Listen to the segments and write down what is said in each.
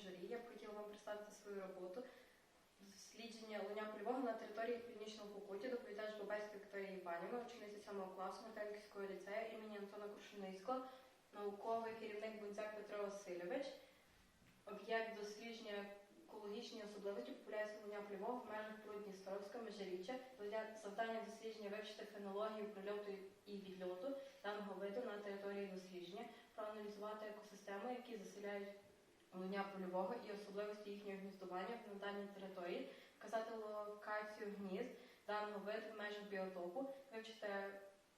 журі. Я б хотіла вам представити свою роботу. Дослідження луня польового на території північного Покуття, доповідач Бабецької Вікторії Іванівни, учениця 7 класу Метельківського ліцею імені Антона Крушеницького, науковий керівник Бунцяк Петро Васильович. Об'єкт дослідження екологічні особливості популяції луня польового в межах Прудністровська межиріччя. Завдання дослідження вивчити фенологію прильоту і відльоту даного виду на території дослідження, проаналізувати екосистеми, які заселяють луня польового і особливості їхнього гніздування на даній території, вказати локацію гнізд даного виду в межах біотопу, вивчити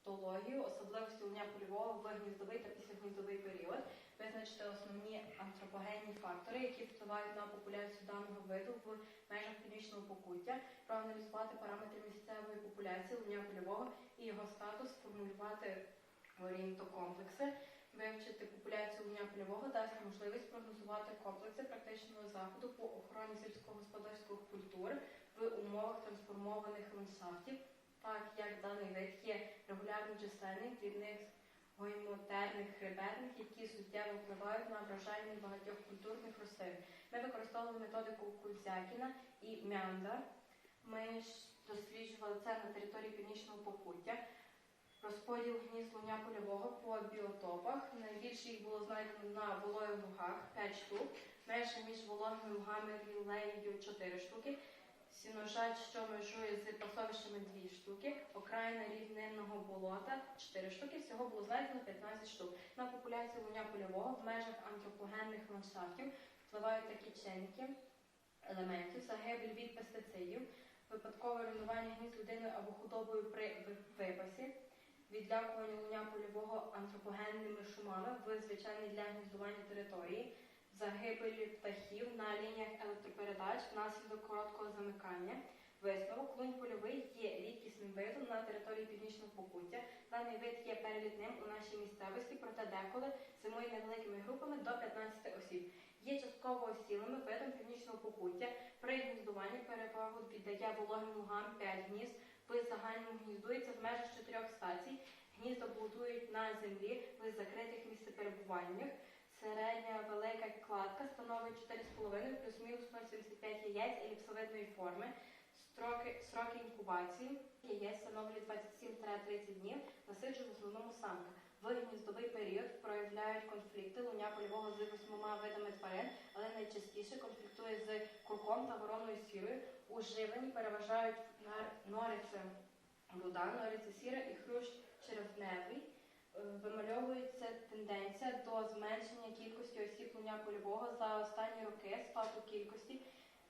тологію, особливості луня польового в гніздовий та післягніздовий період, визначити основні антропогенні фактори, які впливають на популяцію даного виду в межах північного покуття, проаналізувати параметри місцевої популяції луня польового і його статус, сформулювати орієнтокомплекси, вивчити популяцію луня дасть можливість прогнозувати комплекси практичного заходу по охороні сільськогосподарських культур в умовах трансформованих ландшафтів, так як даний вид є регулярно численних дрібних гоймотерних хребетних, які суттєво впливають на вражальність багатьох культурних рослин. Ми використовували методику Кульзякіна і Мянда. Ми досліджували це на території північного покуття. Розподіл гнізд луня польового по біотопах. Найбільше їх було знайдено на вологих лугах 5 штук, межі між вологими лугами рілеєю 4 штуки, сіножать, що межує з пасовищами 2 штуки, окраїна рівнинного болота 4 штуки, всього було знайдено 15 штук. На популяцію луня польового в межах антропогенних ландшафтів впливають такі чинники елементів, загибель від пестицидів, випадкове руйнування гнізд людиною або худобою при випасі, відлякування луня польового антропогенними шумами в звичайній для гніздування території, загибелі птахів на лініях електропередач внаслідок короткого замикання. Висновок лунь польовий є рідкісним видом на території північного покуття. Даний вид є перелітним у нашій місцевості, проте деколи зимує невеликими групами до 15 осіб. Є частково осілими видом північного покуття. При гніздуванні перевагу віддає вологим лугам 5 гнізд. В загальному гніздується в межах чотирьох стацій. Гнізда будують на землі в закритих місцеперебуваннях. Середня велика кладка становить 4,5 плюс-мінус 0,75 яєць еліпсовидної форми. Строки, сроки інкубації яєць становлять 27-30 днів, насиджує в основному самка. В гніздовий період проявляють конфлікти польового з восьмома видами тварин, але найчастіше конфліктує з курком та вороною сірою. У живленні переважають нориця руда, нориця сіра і хрущ черевневий. Е, Вимальовується тенденція до зменшення кількості осіб луня польового за останні роки спаду кількості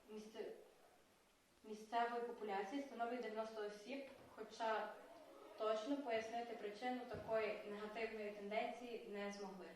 місце- місцевої популяції становить 90 осіб, хоча точно пояснити причину такої негативної тенденції не змогли.